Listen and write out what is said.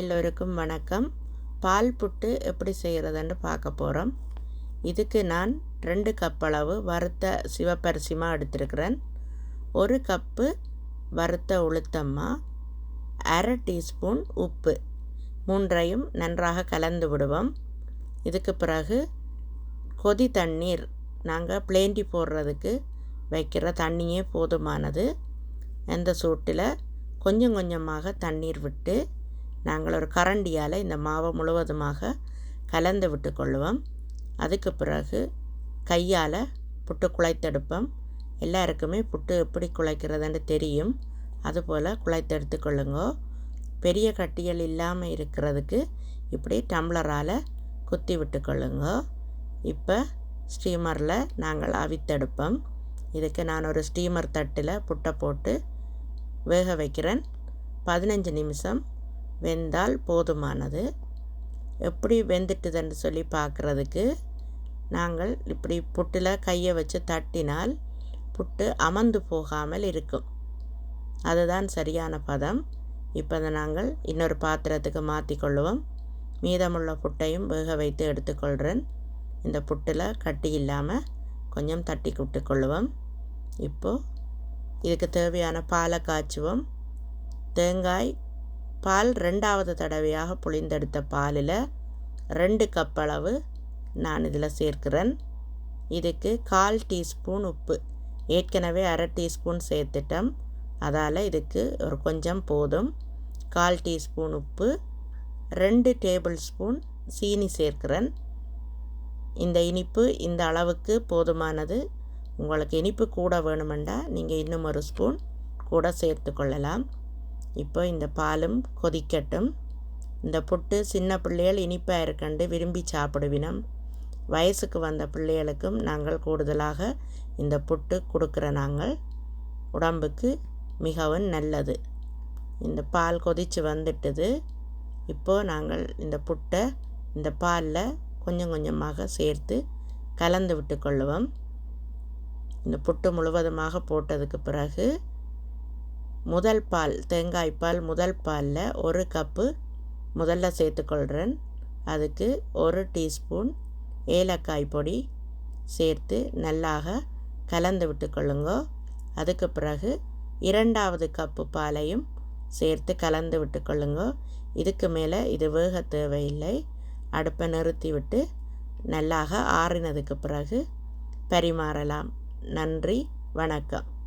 எல்லோருக்கும் வணக்கம். பால் புட்டு எப்படி செய்கிறதுன்னு பார்க்க போகிறோம் இதுக்கு நான் ரெண்டு கப் அளவு வறுத்த சிவப்பரிசிமா எடுத்திருக்கிறேன். ஒரு கப்பு வறுத்த உளுத்தம்மா அரை டீஸ்பூன் உப்பு. மூன்றையும் நன்றாக கலந்து விடுவோம். இதுக்கு பிறகு கொதி தண்ணீர் நாங்கள் பிளேண்டி போடுறதுக்கு வைக்கிற தண்ணியே போதுமானது. அந்த சூட்டில் கொஞ்சம் கொஞ்சமாக தண்ணீர் விட்டு நாங்கள் ஒரு கரண்டியால் இந்த மாவை முழுவதுமாக கலந்து விட்டு கொள்வோம் அதுக்கு பிறகு கையால் புட்டு குழைத்தெடுப்போம். எல்லாருக்குமே புட்டு எப்படி குழைக்கிறதுன்னு தெரியும். அதுபோல் குழைத்தெடுத்து கொள்ளுங்கோ. பெரிய கட்டிகள் இல்லாமல் இருக்கிறதுக்கு இப்படி டம்ளரால் குத்தி விட்டு கொள்ளுங்கோ. இப்போ ஸ்டீமரில் நாங்கள் அவித்தெடுப்போம். இதுக்கு நான் ஒரு ஸ்டீமர் தட்டில் புட்டை போட்டு வேக வைக்கிறேன். பதினஞ்சு நிமிஷம் வெந்தால் போதுமானது. எப்படி வெந்துட்டுதுன்னு சொல்லி பார்க்குறதுக்கு நாங்கள் இப்படி புட்டில் கையை வச்சு தட்டினால் புட்டு அமர்ந்து போகாமல் இருக்கும். அதுதான் சரியான பதம். இப்போ அதை நாங்கள் இன்னொரு பாத்திரத்துக்கு மாற்றிக்கொள்ளுவோம். மீதமுள்ள புட்டையும் வேக வைத்து எடுத்துக்கொள்கிறேன். இந்த புட்டில் கட்டி இல்லாமல் கொஞ்சம் தட்டி விட்டுக்கொள்ளுவோம் இப்போது இதுக்கு தேவையான பாலை காய்ச்சுவோம். தேங்காய் பால் ரெண்டாவது தடவையாக புளிந்தெடுத்த பாலில் ரெண்டு கப் அளவு நான் இதில் சேர்க்கிறேன். இதுக்கு கால் டீஸ்பூன் உப்பு. ஏற்கனவே அரை டீஸ்பூன் சேர்த்துட்டோம். அதால் இதுக்கு ஒரு கொஞ்சம் போதும். கால் டீஸ்பூன் உப்பு ரெண்டு டேபிள் ஸ்பூன் சீனி சேர்க்கிறேன். இந்த இனிப்பு இந்த அளவுக்கு போதுமானது. உங்களுக்கு இனிப்பு கூட வேணுமெண்டா நீங்கள் இன்னும் ஒரு ஸ்பூன் கூட சேர்த்து கொள்ளலாம். இப்போ இந்த பாலும் கொதிக்கட்டும். இந்த புட்டு சின்ன பிள்ளைகள் இனிப்பாக இருக்கண்டு விரும்பி சாப்பிடுவினம். வயசுக்கு வந்த பிள்ளைகளுக்கும் நாங்கள் கூடுதலாக இந்த புட்டு கொடுக்குற நாங்கள் உடம்புக்கு மிகவும் நல்லது. இந்த பால் கொதித்து வந்துட்டுது. இப்போது நாங்கள் இந்த புட்டை இந்த பாலில் கொஞ்சம் கொஞ்சமாக சேர்த்து கலந்து விட்டு கொள்ளுவோம். இந்த புட்டு முழுவதுமாக போட்டதுக்கு பிறகு முதல் பால் தேங்காய் பால் முதல் பாலில் ஒரு கப்பு முதல்ல சேர்த்துக்கொள்கிறேன் அதுக்கு ஒரு டீஸ்பூன் ஏலக்காய் பொடி சேர்த்து நல்லாக கலந்து விட்டுக்கொள்ளுங்க. அதுக்கு பிறகு இரண்டாவது கப்பு பாலையும் சேர்த்து கலந்து விட்டுக்கொள்ளுங்க. இதுக்கு மேலே இது வேக தேவையில்லை. அடுப்பை நிறுத்தி விட்டு நல்லாக ஆறினதுக்கு பிறகு பரிமாறலாம். நன்றி வணக்கம்.